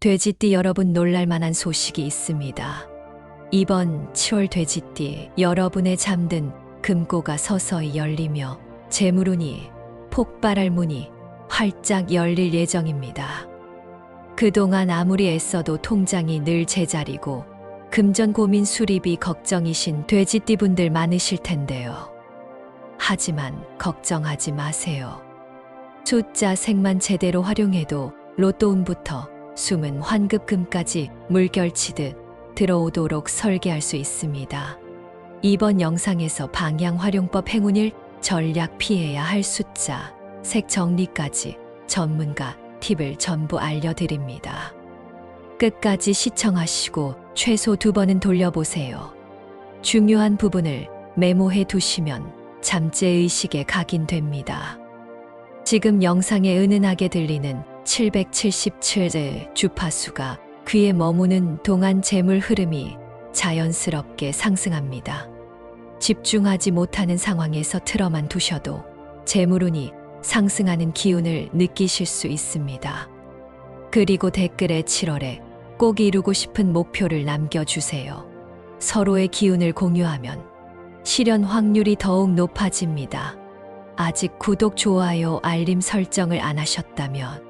돼지띠 여러분 놀랄만한 소식이 있습니다. 이번 7월 돼지띠 여러분의 잠든 금고가 서서히 열리며 재물운이 폭발할 문이 활짝 열릴 예정입니다. 그동안 아무리 애써도 통장이 늘 제자리고 금전 고민 수리비 걱정이신 돼지띠 분들 많으실 텐데요. 하지만 걱정하지 마세요. 숫자 색만 제대로 활용해도 로또운부터 숨은 환급금까지 물결치듯 들어오도록 설계할 수 있습니다. 이번 영상에서 방향 활용법 행운일 전략 피해야 할 숫자, 색 정리까지 전문가 팁을 전부 알려드립니다. 끝까지 시청하시고 최소 두 번은 돌려보세요. 중요한 부분을 메모해 두시면 잠재의식에 각인됩니다. 지금 영상에 은은하게 들리는 777의 주파수가 귀에 머무는 동안 재물 흐름이 자연스럽게 상승합니다. 집중하지 못하는 상황에서 틀어만 두셔도 재물운이 상승하는 기운을 느끼실 수 있습니다. 그리고 댓글에 7월에 꼭 이루고 싶은 목표를 남겨주세요. 서로의 기운을 공유하면 실현 확률이 더욱 높아집니다. 아직 구독, 좋아요, 알림 설정을 안 하셨다면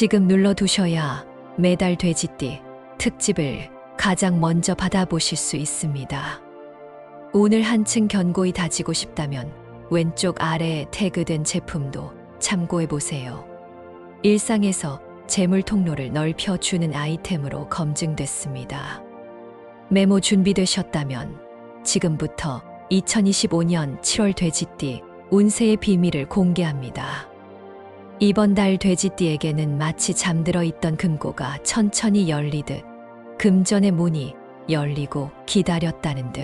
지금 눌러두셔야 매달 돼지띠 특집을 가장 먼저 받아보실 수 있습니다. 오늘 한층 견고히 다지고 싶다면 왼쪽 아래에 태그된 제품도 참고해 보세요. 일상에서 재물 통로를 넓혀주는 아이템으로 검증됐습니다. 메모 준비되셨다면 지금부터 2025년 7월 돼지띠 운세의 비밀을 공개합니다. 이번 달 돼지띠에게는 마치 잠들어 있던 금고가 천천히 열리듯 금전의 문이 열리고 기다렸다는 듯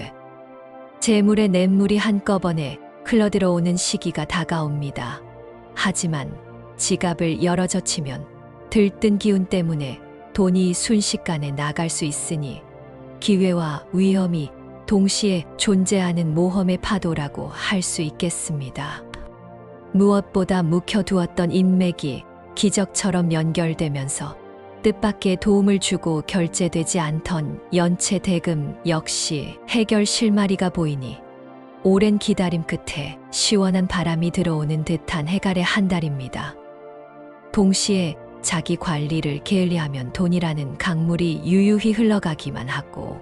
재물의 냇물이 한꺼번에 흘러들어오는 시기가 다가옵니다. 하지만 지갑을 열어젖히면 들뜬 기운 때문에 돈이 순식간에 나갈 수 있으니 기회와 위험이 동시에 존재하는 모험의 파도라고 할 수 있겠습니다. 무엇보다 묵혀두었던 인맥이 기적처럼 연결되면서 뜻밖의 도움을 주고 결제되지 않던 연체 대금 역시 해결 실마리가 보이니 오랜 기다림 끝에 시원한 바람이 들어오는 듯한 해갈의 한 달입니다. 동시에 자기 관리를 게을리하면 돈이라는 강물이 유유히 흘러가기만 하고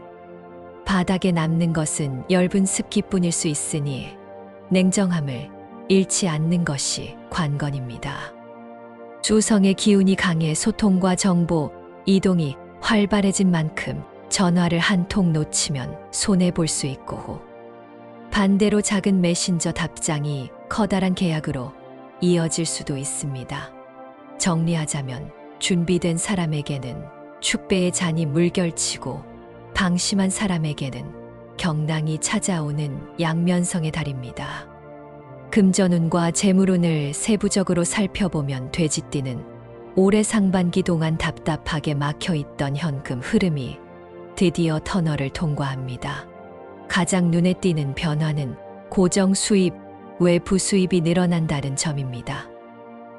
바닥에 남는 것은 엷은 습기뿐일 수 있으니 냉정함을 잃지 않는 것이 관건입니다. 주성의 기운이 강해 소통과 정보, 이동이 활발해진 만큼 전화를 한 통 놓치면 손해볼 수 있고 반대로 작은 메신저 답장이 커다란 계약으로 이어질 수도 있습니다. 정리하자면 준비된 사람에게는 축배의 잔이 물결치고 방심한 사람에게는 경랑이 찾아오는 양면성의 달입니다. 금전운과 재물운을 세부적으로 살펴보면 돼지띠는 올해 상반기 동안 답답하게 막혀 있던 현금 흐름이 드디어 터널을 통과합니다. 가장 눈에 띄는 변화는 고정 수입, 외부 수입이 늘어난다는 점입니다.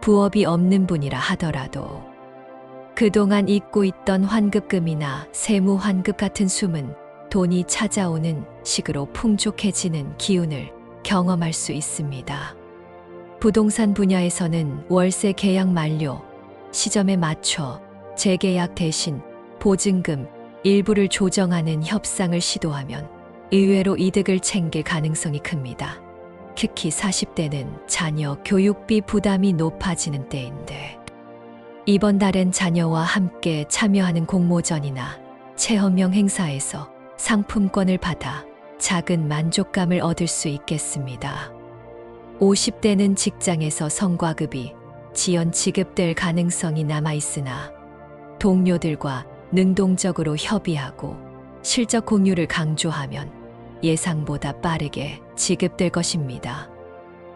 부업이 없는 분이라 하더라도 그동안 잊고 있던 환급금이나 세무 환급 같은 숨은 돈이 찾아오는 식으로 풍족해지는 기운을 경험할 수 있습니다. 부동산 분야에서는 월세 계약 만료 시점에 맞춰 재계약 대신 보증금 일부를 조정하는 협상을 시도하면 의외로 이득을 챙길 가능성이 큽니다. 특히 40대는 자녀 교육비 부담이 높아지는 때인데 이번 달엔 자녀와 함께 참여하는 공모전이나 체험형 행사에서 상품권을 받아 작은 만족감을 얻을 수 있겠습니다. 50대는 직장에서 성과급이 지연 지급될 가능성이 남아 있으나 동료들과 능동적으로 협의하고 실적 공유를 강조하면 예상보다 빠르게 지급될 것입니다.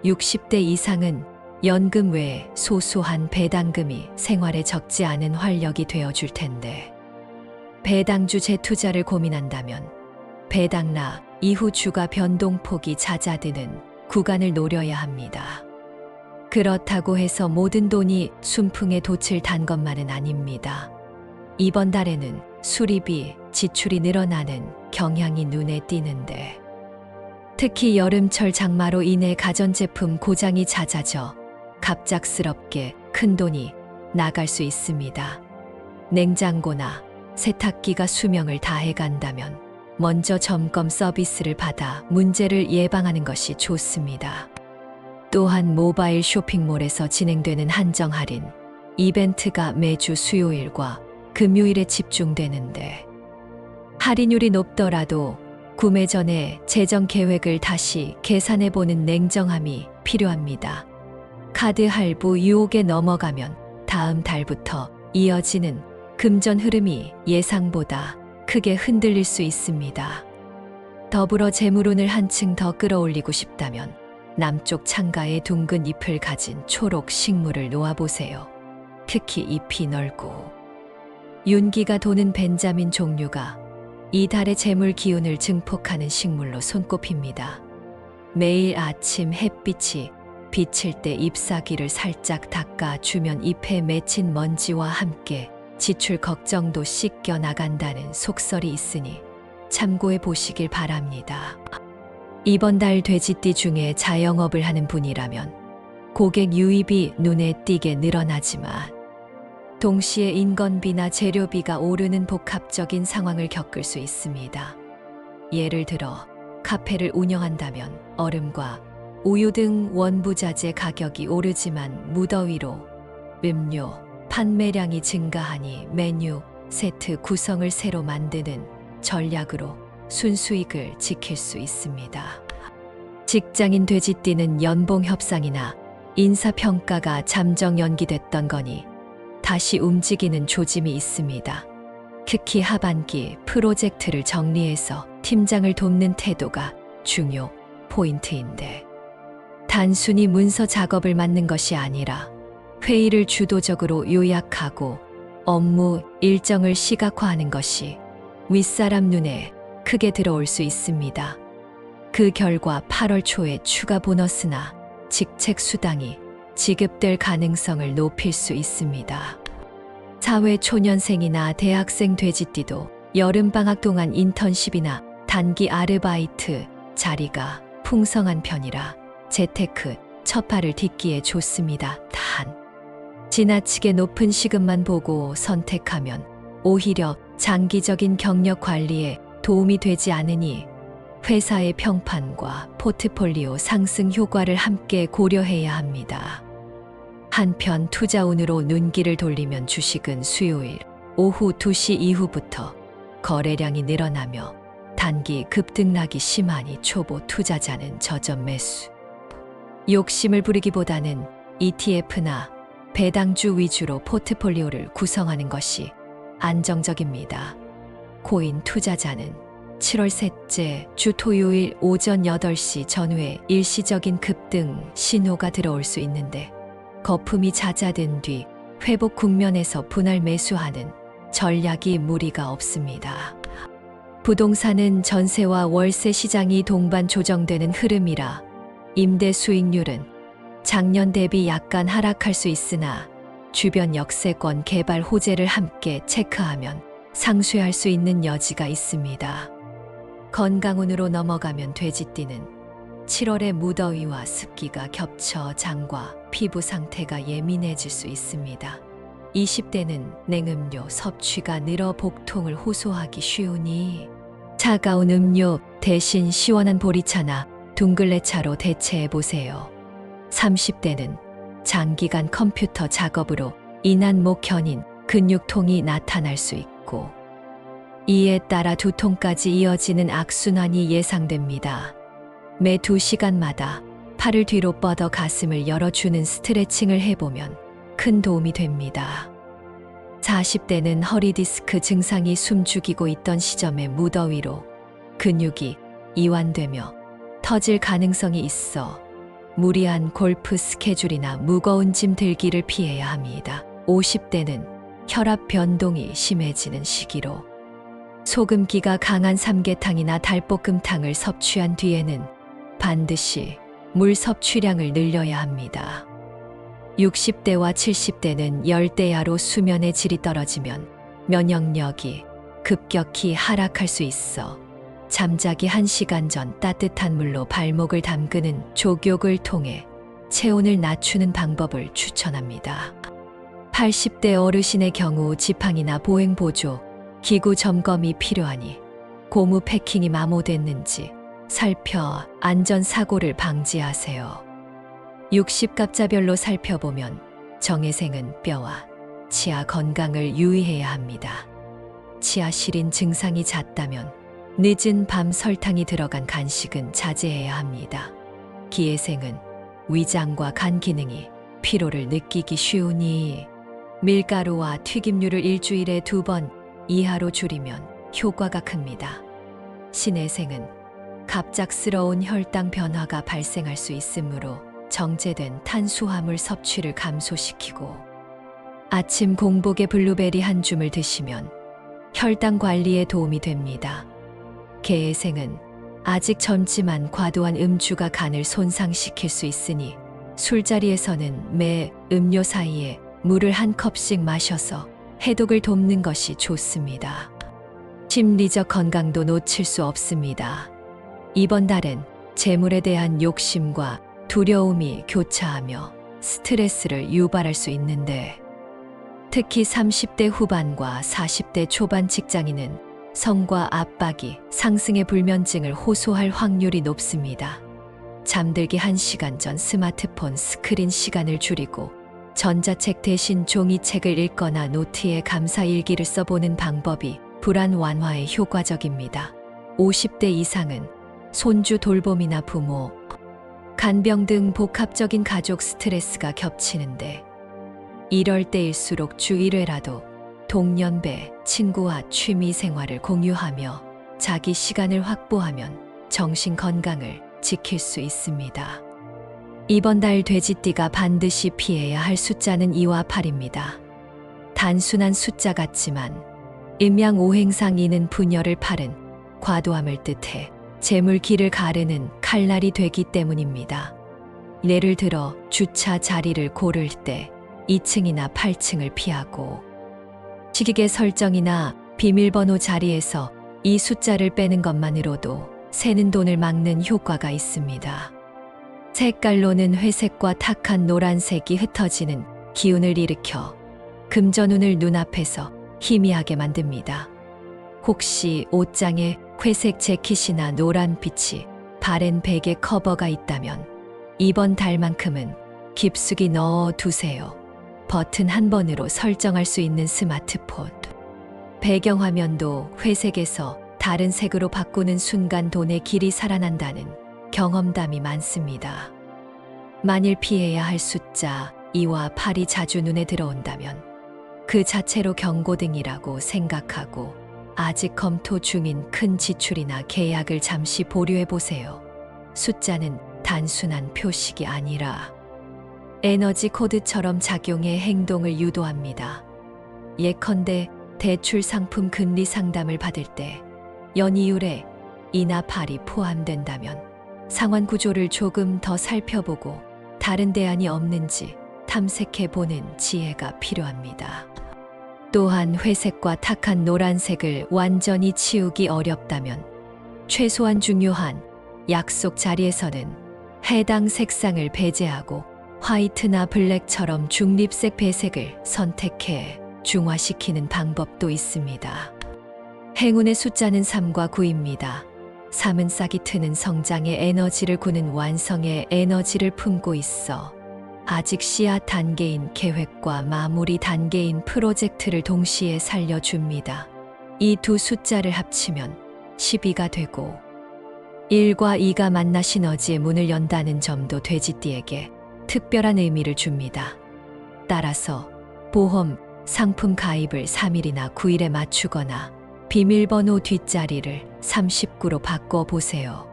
60대 이상은 연금 외에 소소한 배당금이 생활에 적지 않은 활력이 되어 줄 텐데 배당주 재투자를 고민한다면 배당나 이후 주가 변동폭이 잦아드는 구간을 노려야 합니다. 그렇다고 해서 모든 돈이 순풍에 돛을 단 것만은 아닙니다. 이번 달에는 수리비 지출이 늘어나는 경향이 눈에 띄는데 특히 여름철 장마로 인해 가전제품 고장이 잦아져 갑작스럽게 큰 돈이 나갈 수 있습니다. 냉장고나 세탁기가 수명을 다해 간다면 먼저 점검 서비스를 받아 문제를 예방하는 것이 좋습니다. 또한 모바일 쇼핑몰에서 진행되는 한정 할인 이벤트가 매주 수요일과 금요일에 집중되는데 할인율이 높더라도 구매 전에 재정 계획을 다시 계산해 보는 냉정함이 필요합니다. 카드 할부 유혹에 넘어가면 다음 달부터 이어지는 금전 흐름이 예상보다 크게 흔들릴 수 있습니다. 더불어 재물운을 한층 더 끌어올리고 싶다면 남쪽 창가에 둥근 잎을 가진 초록 식물을 놓아보세요. 특히 잎이 넓고 윤기가 도는 벤자민 종류가 이 달의 재물 기운을 증폭하는 식물로 손꼽힙니다. 매일 아침 햇빛이 비칠 때 잎사귀를 살짝 닦아 주면 잎에 맺힌 먼지와 함께 지출 걱정도 씻겨 나간다는 속설이 있으니 참고해 보시길 바랍니다. 이번 달 돼지띠 중에 자영업을 하는 분이라면 고객 유입이 눈에 띄게 늘어나지만 동시에 인건비나 재료비가 오르는 복합적인 상황을 겪을 수 있습니다. 예를 들어 카페를 운영한다면 얼음과 우유 등 원부자재 가격이 오르지만 무더위로 음료 판매량이 증가하니 메뉴 세트 구성을 새로 만드는 전략으로 순수익을 지킬 수 있습니다. 직장인 돼지띠는 연봉 협상이나 인사평가가 잠정 연기됐던 거니 다시 움직이는 조짐이 있습니다. 특히 하반기 프로젝트를 정리해서 팀장을 돕는 태도가 중요 포인트인데 단순히 문서 작업을 맡는 것이 아니라 회의를 주도적으로 요약하고 업무 일정을 시각화하는 것이 윗사람 눈에 크게 들어올 수 있습니다. 그 결과 8월 초에 추가 보너스나 직책 수당이 지급될 가능성을 높일 수 있습니다. 사회 초년생이나 대학생 돼지띠도 여름방학 동안 인턴십이나 단기 아르바이트 자리가 풍성한 편이라 재테크 첫발을 딛기에 좋습니다. 단 지나치게 높은 시급만 보고 선택하면 오히려 장기적인 경력 관리에 도움이 되지 않으니 회사의 평판과 포트폴리오 상승 효과를 함께 고려해야 합니다. 한편 투자운으로 눈길을 돌리면 주식은 수요일 오후 2시 이후부터 거래량이 늘어나며 단기 급등락이 심하니 초보 투자자는 저점 매수. 욕심을 부리기보다는 ETF나 배당주 위주로 포트폴리오를 구성하는 것이 안정적입니다. 코인 투자자는 7월 셋째 주 토요일 오전 8시 전후에 일시적인 급등 신호가 들어올 수 있는데 거품이 잦아든 뒤 회복 국면에서 분할 매수하는 전략이 무리가 없습니다. 부동산은 전세와 월세 시장이 동반 조정되는 흐름이라 임대 수익률은 작년 대비 약간 하락할 수 있으나 주변 역세권 개발 호재를 함께 체크하면 상쇄할 수 있는 여지가 있습니다. 건강운으로 넘어가면 돼지띠는 7월의 무더위와 습기가 겹쳐 장과 피부 상태가 예민해질 수 있습니다. 20대는 냉음료 섭취가 늘어 복통을 호소하기 쉬우니 차가운 음료 대신 시원한 보리차나 둥글레차로 대체해 보세요. 30대는 장기간 컴퓨터 작업으로 인한 목 견인 근육통이 나타날 수 있고 이에 따라 두통까지 이어지는 악순환이 예상됩니다. 매두 시간마다 팔을 뒤로 뻗어 가슴을 열어주는 스트레칭을 해보면 큰 도움이 됩니다. 40대는 허리 디스크 증상이 숨죽이고 있던 시점의 무더위로 근육이 이완되며 터질 가능성이 있어 무리한 골프 스케줄이나 무거운 짐 들기를 피해야 합니다. 50대는 혈압 변동이 심해지는 시기로 소금기가 강한 삼계탕이나 달볶음탕을 섭취한 뒤에는 반드시 물 섭취량을 늘려야 합니다. 60대와 70대는 열대야로 수면의 질이 떨어지면 면역력이 급격히 하락할 수 있어 잠자기 1시간 전 따뜻한 물로 발목을 담그는 족욕을 통해 체온을 낮추는 방법을 추천합니다. 80대 어르신의 경우 지팡이나 보행 보조, 기구 점검이 필요하니 고무 패킹이 마모됐는지 살펴 안전 사고를 방지하세요. 60갑자별로 살펴보면 정혜생은 뼈와 치아 건강을 유의해야 합니다. 치아 시린 증상이 잦다면 늦은 밤 설탕이 들어간 간식은 자제해야 합니다. 기회생은 위장과 간 기능이 피로를 느끼기 쉬우니 밀가루와 튀김류를 일주일에 두 번 이하로 줄이면 효과가 큽니다. 신혜생은 갑작스러운 혈당 변화가 발생할 수 있으므로 정제된 탄수화물 섭취를 감소시키고 아침 공복에 블루베리 한 줌을 드시면 혈당 관리에 도움이 됩니다. 개해생은 아직 젊지만 과도한 음주가 간을 손상시킬 수 있으니 술자리에서는 매 음료 사이에 물을 한 컵씩 마셔서 해독을 돕는 것이 좋습니다. 심리적 건강도 놓칠 수 없습니다. 이번 달엔 재물에 대한 욕심과 두려움이 교차하며 스트레스를 유발할 수 있는데 특히 30대 후반과 40대 초반 직장인은 성과 압박이 상승의 불면증을 호소할 확률이 높습니다. 잠들기 1시간 전 스마트폰 스크린 시간을 줄이고 전자책 대신 종이책을 읽거나 노트에 감사 일기를 써보는 방법이 불안 완화에 효과적입니다. 50대 이상은 손주 돌봄이나 부모, 간병 등 복합적인 가족 스트레스가 겹치는데 이럴 때일수록 주 1회라도 동년배 친구와 취미 생활을 공유하며 자기 시간을 확보하면 정신 건강을 지킬 수 있습니다. 이번 달 돼지띠가 반드시 피해야 할 숫자는 2와 8입니다. 단순한 숫자 같지만 임양 오행상 이는 분열을 팔은 과도함을 뜻해 재물기를 가르는 칼날이 되기 때문입니다. 예를 들어 주차 자리를 고를 때 2층이나 8층을 피하고 시기계 설정이나 비밀번호 자리에서 이 숫자를 빼는 것만으로도 새는 돈을 막는 효과가 있습니다. 색깔로는 회색과 탁한 노란색이 흩어지는 기운을 일으켜 금전운을 눈앞에서 희미하게 만듭니다. 혹시 옷장에 회색 재킷이나 노란 빛이 바랜 베개 커버가 있다면 이번 달만큼은 깊숙이 넣어 두세요. 버튼 한 번으로 설정할 수 있는 스마트폰. 배경화면도 회색에서 다른 색으로 바꾸는 순간 돈의 길이 살아난다는 경험담이 많습니다. 만일 피해야 할 숫자 2와 8이 자주 눈에 들어온다면 그 자체로 경고등이라고 생각하고 아직 검토 중인 큰 지출이나 계약을 잠시 보류해 보세요. 숫자는 단순한 표식이 아니라 에너지 코드처럼 작용해 행동을 유도합니다. 예컨대 대출 상품 금리 상담을 받을 때 연이율에 이나 팔이 포함된다면 상환 구조를 조금 더 살펴보고 다른 대안이 없는지 탐색해 보는 지혜가 필요합니다. 또한 회색과 탁한 노란색을 완전히 치우기 어렵다면 최소한 중요한 약속 자리에서는 해당 색상을 배제하고 화이트나 블랙처럼 중립색 배색을 선택해 중화시키는 방법도 있습니다. 행운의 숫자는 3과 9입니다. 3은 싹이 트는 성장의 에너지를 구는 완성의 에너지를 품고 있어 아직 씨앗 단계인 계획과 마무리 단계인 프로젝트를 동시에 살려줍니다. 이 두 숫자를 합치면 12가 되고 1과 2가 만나 시너지의 문을 연다는 점도 돼지띠에게 특별한 의미를 줍니다. 따라서 보험, 상품 가입을 3일이나 9일에 맞추거나 비밀번호 뒷자리를 39로 바꿔 보세요.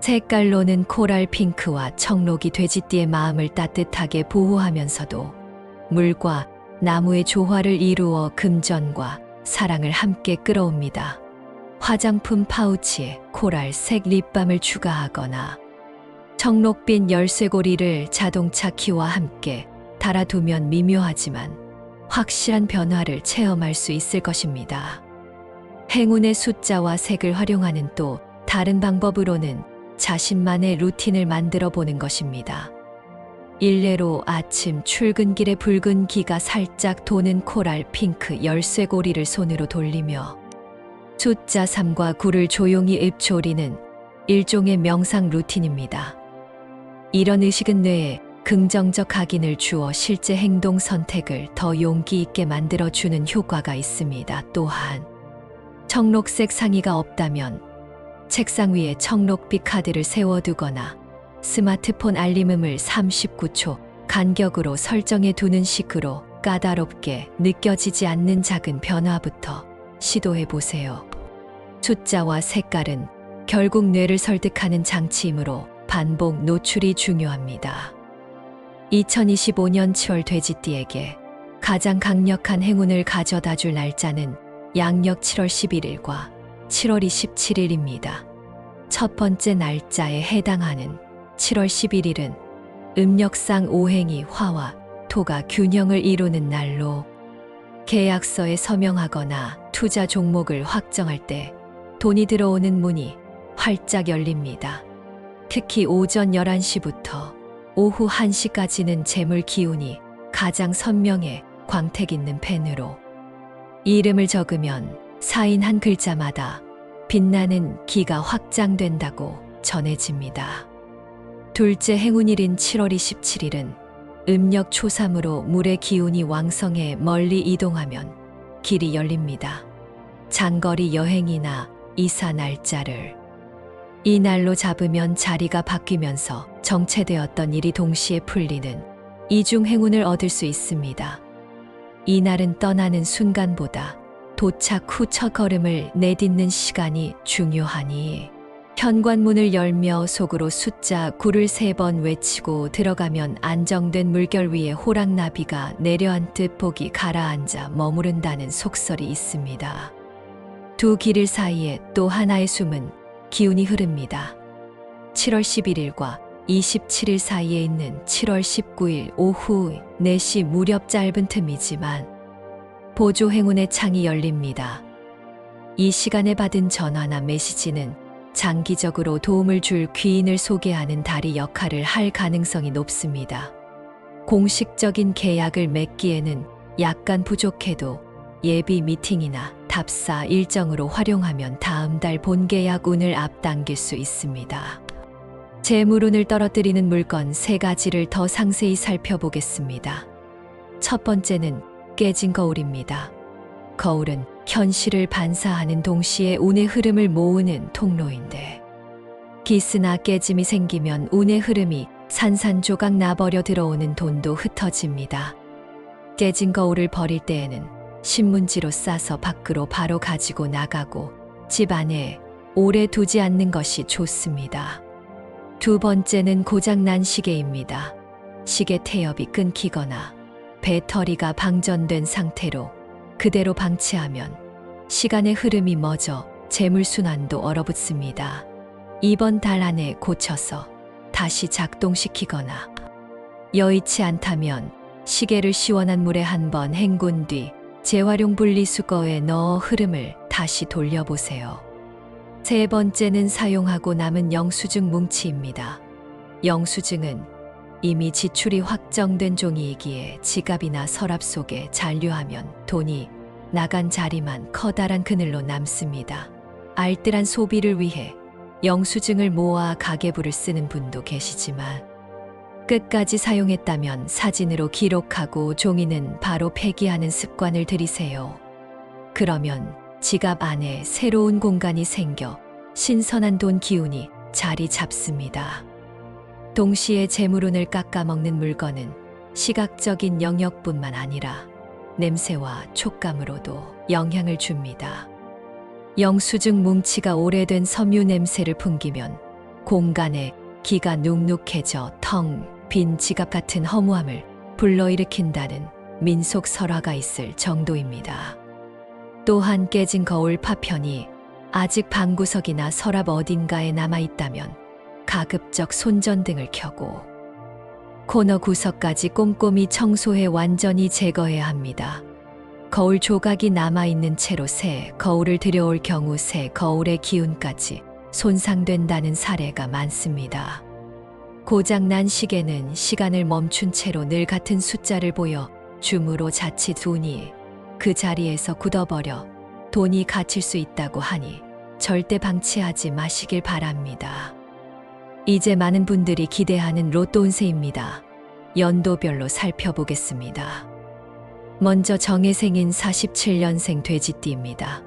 색깔로는 코랄 핑크와 청록이 돼지띠의 마음을 따뜻하게 보호하면서도 물과 나무의 조화를 이루어 금전과 사랑을 함께 끌어옵니다. 화장품 파우치에 코랄색 립밤을 추가하거나 청록빛 열쇠고리를 자동차 키와 함께 달아두면 미묘하지만 확실한 변화를 체험할 수 있을 것입니다. 행운의 숫자와 색을 활용하는 또 다른 방법으로는 자신만의 루틴을 만들어 보는 것입니다. 일례로 아침 출근길에 붉은 기가 살짝 도는 코랄 핑크 열쇠고리를 손으로 돌리며 숫자 3과 9를 조용히 읊조리는 일종의 명상 루틴입니다. 이런 의식은 뇌에 긍정적 각인을 주어 실제 행동 선택을 더 용기 있게 만들어주는 효과가 있습니다. 또한 청록색 상의가 없다면 책상 위에 청록빛 카드를 세워두거나 스마트폰 알림음을 39초 간격으로 설정해 두는 식으로 까다롭게 느껴지지 않는 작은 변화부터 시도해 보세요. 숫자와 색깔은 결국 뇌를 설득하는 장치이므로 반복 노출이 중요합니다. 2025년 7월 돼지띠에게 가장 강력한 행운을 가져다 줄 날짜는 양력 7월 11일과 7월 27일입니다. 첫 번째 날짜에 해당하는 7월 11일은 음력상 오행이 화와 토가 균형을 이루는 날로 계약서에 서명하거나 투자 종목을 확정할 때 돈이 들어오는 문이 활짝 열립니다. 특히 오전 11시부터 오후 1시까지는 재물 기운이 가장 선명해 광택 있는 펜으로 이름을 적으면 사인 한 글자마다 빛나는 기가 확장된다고 전해집니다. 둘째 행운일인 7월 27일은 음력 초삼으로 물의 기운이 왕성해 멀리 이동하면 길이 열립니다. 장거리 여행이나 이사 날짜를 이 날로 잡으면 자리가 바뀌면서 정체되었던 일이 동시에 풀리는 이중 행운을 얻을 수 있습니다. 이 날은 떠나는 순간보다 도착 후 첫 걸음을 내딛는 시간이 중요하니 현관문을 열며 속으로 숫자 9를 세 번 외치고 들어가면 안정된 물결 위에 호랑나비가 내려앉듯 복이 가라앉아 머무른다는 속설이 있습니다. 두 길을 사이에 또 하나의 숨은 기운이 흐릅니다. 7월 11일과 27일 사이에 있는 7월 19일 오후 4시 무렵 짧은 틈이지만 보조 행운의 창이 열립니다. 이 시간에 받은 전화나 메시지는 장기적으로 도움을 줄 귀인을 소개하는 다리 역할을 할 가능성이 높습니다. 공식적인 계약을 맺기에는 약간 부족해도 예비 미팅이나 답사 일정으로 활용하면 다음 달 본계약 운을 앞당길 수 있습니다. 재물운을 떨어뜨리는 물건 세 가지를 더 상세히 살펴보겠습니다. 첫 번째는 깨진 거울입니다. 거울은 현실을 반사하는 동시에 운의 흐름을 모으는 통로인데 기스나 깨짐이 생기면 운의 흐름이 산산조각 나버려 들어오는 돈도 흩어집니다. 깨진 거울을 버릴 때에는 신문지로 싸서 밖으로 바로 가지고 나가고 집 안에 오래 두지 않는 것이 좋습니다. 두 번째는 고장난 시계입니다. 시계 태엽이 끊기거나 배터리가 방전된 상태로 그대로 방치하면 시간의 흐름이 멎어 재물순환도 얼어붙습니다. 이번 달 안에 고쳐서 다시 작동시키거나 여의치 않다면 시계를 시원한 물에 한 번 헹군 뒤 재활용 분리수거에 넣어 흐름을 다시 돌려보세요. 세 번째는 사용하고 남은 영수증 뭉치입니다. 영수증은 이미 지출이 확정된 종이이기에 지갑이나 서랍 속에 잔류하면 돈이 나간 자리만 커다란 그늘로 남습니다. 알뜰한 소비를 위해 영수증을 모아 가계부를 쓰는 분도 계시지만 끝까지 사용했다면 사진으로 기록하고 종이는 바로 폐기하는 습관을 들이세요. 그러면 지갑 안에 새로운 공간이 생겨 신선한 돈 기운이 자리 잡습니다. 동시에 재물운을 깎아먹는 물건은 시각적인 영역뿐만 아니라 냄새와 촉감으로도 영향을 줍니다. 영수증 뭉치가 오래된 섬유 냄새를 풍기면 공간에 기가 눅눅해져 텅 빈 지갑 같은 허무함을 불러일으킨다는 민속 설화가 있을 정도입니다. 또한 깨진 거울 파편이 아직 방구석이나 서랍 어딘가에 남아 있다면 가급적 손전등을 켜고 코너 구석까지 꼼꼼히 청소해 완전히 제거해야 합니다. 거울 조각이 남아 있는 채로 새 거울을 들여올 경우 새 거울의 기운까지 손상된다는 사례가 많습니다. 고장난 시계는 시간을 멈춘 채로 늘 같은 숫자를 보여 줌으로 자칫 운이 그 자리에서 굳어버려 돈이 갇힐 수 있다고 하니 절대 방치하지 마시길 바랍니다. 이제 많은 분들이 기대하는 로또 운세입니다. 연도별로 살펴보겠습니다. 먼저 정해 생인 47년생 돼지띠입니다.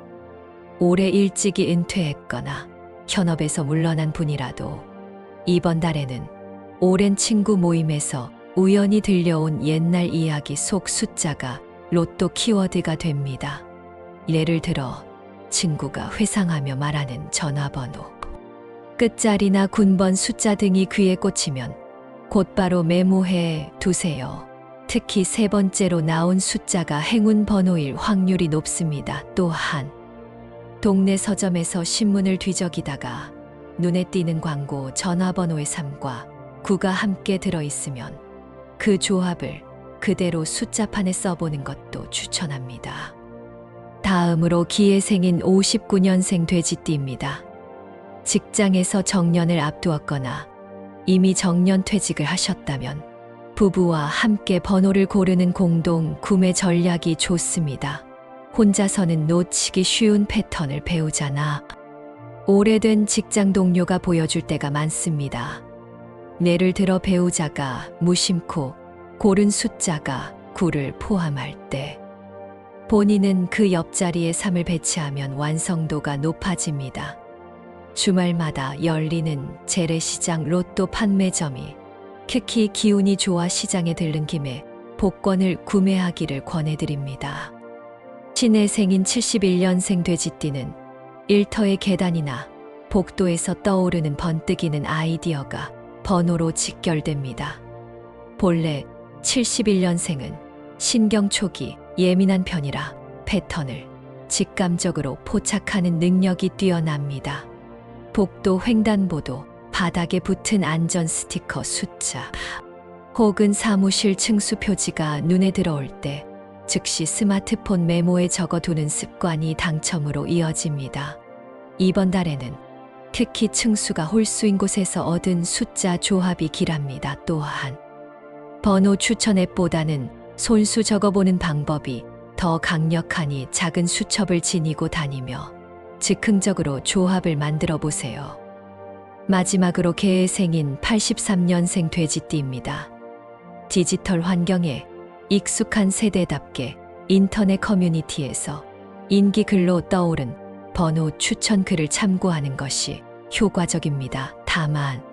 올해 일찍이 은퇴했거나 현업에서 물러난 분이라도 이번 달에는 오랜 친구 모임에서 우연히 들려온 옛날 이야기 속 숫자가 로또 키워드가 됩니다. 예를 들어 친구가 회상하며 말하는 전화번호, 끝자리나 군번 숫자 등이 귀에 꽂히면 곧바로 메모해 두세요. 특히 세 번째로 나온 숫자가 행운 번호일 확률이 높습니다. 또한 동네 서점에서 신문을 뒤적이다가 눈에 띄는 광고 전화번호의 3과 9가 함께 들어있으면 그 조합을 그대로 숫자판에 써보는 것도 추천합니다. 다음으로 기해생인 59년생 돼지띠입니다. 직장에서 정년을 앞두었거나 이미 정년 퇴직을 하셨다면 부부와 함께 번호를 고르는 공동 구매 전략이 좋습니다. 혼자서는 놓치기 쉬운 패턴을 배우잖아. 오래된 직장 동료가 보여줄 때가 많습니다. 예를 들어 배우자가 무심코 고른 숫자가 9를 포함할 때 본인은 그 옆자리에 3을 배치하면 완성도가 높아집니다. 주말마다 열리는 재래시장 로또 판매점이 특히 기운이 좋아 시장에 들른 김에 복권을 구매하기를 권해드립니다. 신의 생인 71년생 돼지띠는 일터의 계단이나 복도에서 떠오르는 번뜩이는 아이디어가 번호로 직결됩니다. 본래 71년생은 신경 초기 예민한 편이라 패턴을 직감적으로 포착하는 능력이 뛰어납니다. 복도 횡단보도 바닥에 붙은 안전 스티커 숫자 혹은 사무실 층수 표지가 눈에 들어올 때 즉시 스마트폰 메모에 적어두는 습관이 당첨으로 이어집니다. 이번 달에는 특히 층수가 홀수인 곳에서 얻은 숫자 조합이 길합니다. 또한 번호 추천 앱보다는 손수 적어보는 방법이 더 강력하니 작은 수첩을 지니고 다니며 즉흥적으로 조합을 만들어 보세요. 마지막으로 개의 생인 83년생 돼지띠입니다. 디지털 환경에 익숙한 세대답게 인터넷 커뮤니티에서 인기 글로 떠오른 번호 추천 글을 참고하는 것이 효과적입니다. 다만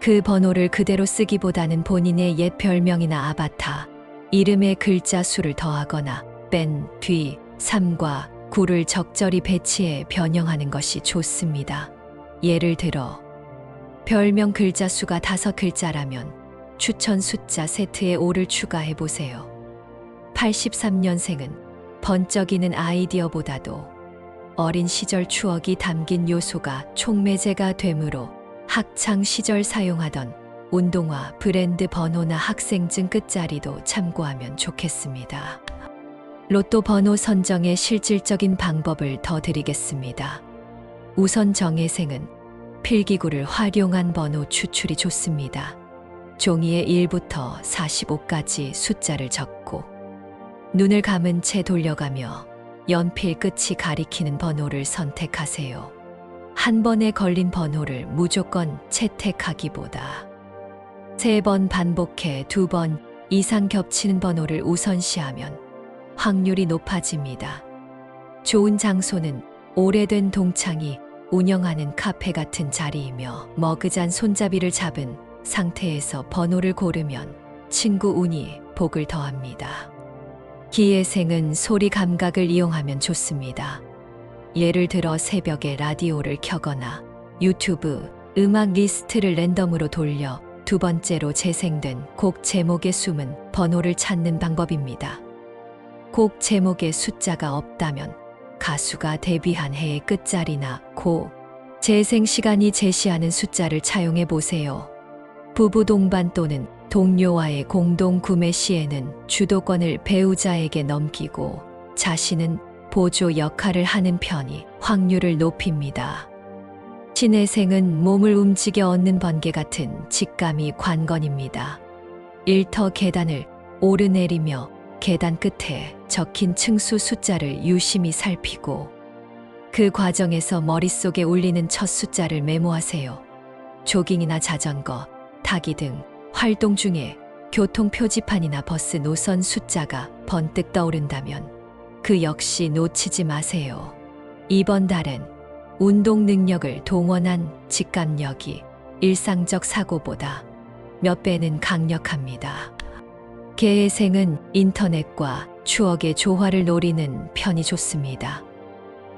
그 번호를 그대로 쓰기보다는 본인의 옛 별명이나 아바타, 이름의 글자 수를 더하거나 뺀 뒤 3과 9를 적절히 배치해 변형하는 것이 좋습니다. 예를 들어 별명 글자 수가 다섯 글자라면 추천 숫자 세트에 5를 추가해 보세요. 83년생은 번쩍이는 아이디어보다도 어린 시절 추억이 담긴 요소가 촉매제가 되므로 학창 시절 사용하던 운동화 브랜드 번호나 학생증 끝자리도 참고하면 좋겠습니다. 로또 번호 선정의 실질적인 방법을 더 드리겠습니다. 우선 정혜생은 필기구를 활용한 번호 추출이 좋습니다. 종이에 1부터 45까지 숫자를 적고 눈을 감은 채 돌려가며 연필 끝이 가리키는 번호를 선택하세요. 한 번에 걸린 번호를 무조건 채택하기보다 세 번 반복해 두 번 이상 겹치는 번호를 우선시하면 확률이 높아집니다. 좋은 장소는 오래된 동창이 운영하는 카페 같은 자리이며 머그잔 손잡이를 잡은 상태에서 번호를 고르면 친구 운이 복을 더합니다. 기예생은 소리 감각을 이용하면 좋습니다. 예를 들어 새벽에 라디오를 켜거나 유튜브 음악 리스트를 랜덤으로 돌려 두 번째로 재생된 곡 제목에 숨은 번호를 찾는 방법입니다. 곡 제목에 숫자가 없다면 가수가 데뷔한 해의 끝자리나 고 재생 시간이 제시하는 숫자를 차용해 보세요. 부부 동반 또는 동료와의 공동 구매 시에는 주도권을 배우자에게 넘기고 자신은 보조 역할을 하는 편이 확률을 높입니다. 신의 생은 몸을 움직여 얻는 번개 같은 직감이 관건입니다. 일터 계단을 오르내리며 계단 끝에 적힌 층수 숫자를 유심히 살피고 그 과정에서 머릿속에 울리는 첫 숫자를 메모하세요. 조깅이나 자전거, 타기 등 활동 중에 교통 표지판이나 버스 노선 숫자가 번뜩 떠오른다면 그 역시 놓치지 마세요. 이번 달은 운동 능력을 동원한 직감력이 일상적 사고보다 몇 배는 강력합니다. 개의 생은 인터넷과 추억의 조화를 노리는 편이 좋습니다.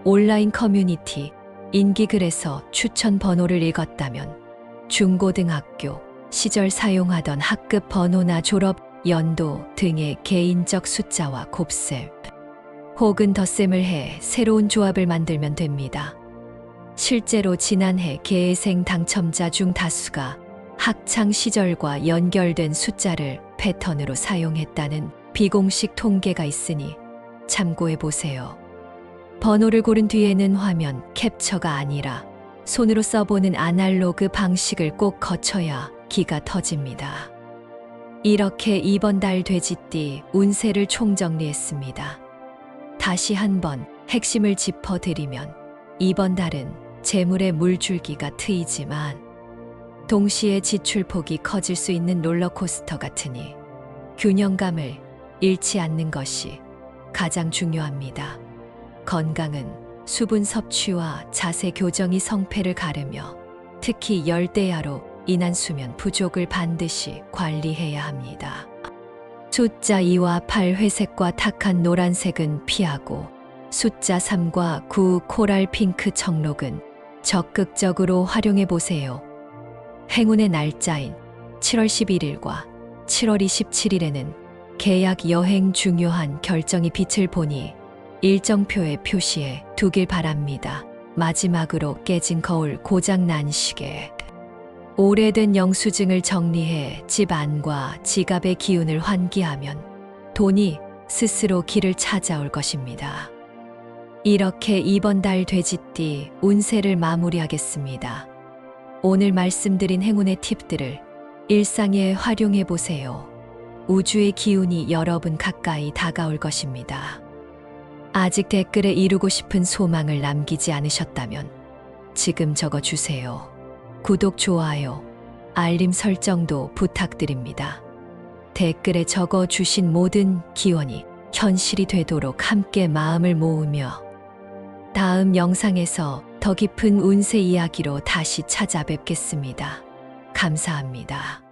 온라인 커뮤니티, 인기 글에서 추천 번호를 읽었다면 중고등학교 시절 사용하던 학급 번호나 졸업 연도 등의 개인적 숫자와 곱셈 혹은 덧셈을 해 새로운 조합을 만들면 됩니다. 실제로 지난해 개회생 당첨자 중 다수가 학창 시절과 연결된 숫자를 패턴으로 사용했다는 비공식 통계가 있으니 참고해 보세요. 번호를 고른 뒤에는 화면 캡처가 아니라 손으로 써보는 아날로그 방식을 꼭 거쳐야 기가 터집니다. 이렇게 이번 달 돼지띠 운세를 총정리했습니다. 다시 한번 핵심을 짚어드리면 이번 달은 재물의 물줄기가 트이지만 동시에 지출폭이 커질 수 있는 롤러코스터 같으니 균형감을 잃지 않는 것이 가장 중요합니다. 건강은 수분 섭취와 자세 교정이 성패를 가르며 특히 열대야로 인한 수면 부족을 반드시 관리해야 합니다. 숫자 2와 8 회색과 탁한 노란색은 피하고 숫자 3과 9 코랄 핑크 청록은 적극적으로 활용해 보세요. 행운의 날짜인 7월 11일과 7월 27일에는 계약 여행 중요한 결정이 빛을 보니 일정표에 표시해 두길 바랍니다. 마지막으로 깨진 거울 고장 난 시계. 오래된 영수증을 정리해 집 안과 지갑의 기운을 환기하면 돈이 스스로 길을 찾아올 것입니다. 이렇게 이번 달 돼지띠 운세를 마무리하겠습니다. 오늘 말씀드린 행운의 팁들을 일상에 활용해 보세요. 우주의 기운이 여러분 가까이 다가올 것입니다. 아직 댓글에 이루고 싶은 소망을 남기지 않으셨다면 지금 적어 주세요. 구독, 좋아요, 알림 설정도 부탁드립니다. 댓글에 적어 주신 모든 기원이 현실이 되도록 함께 마음을 모으며 다음 영상에서 더 깊은 운세 이야기로 다시 찾아뵙겠습니다. 감사합니다.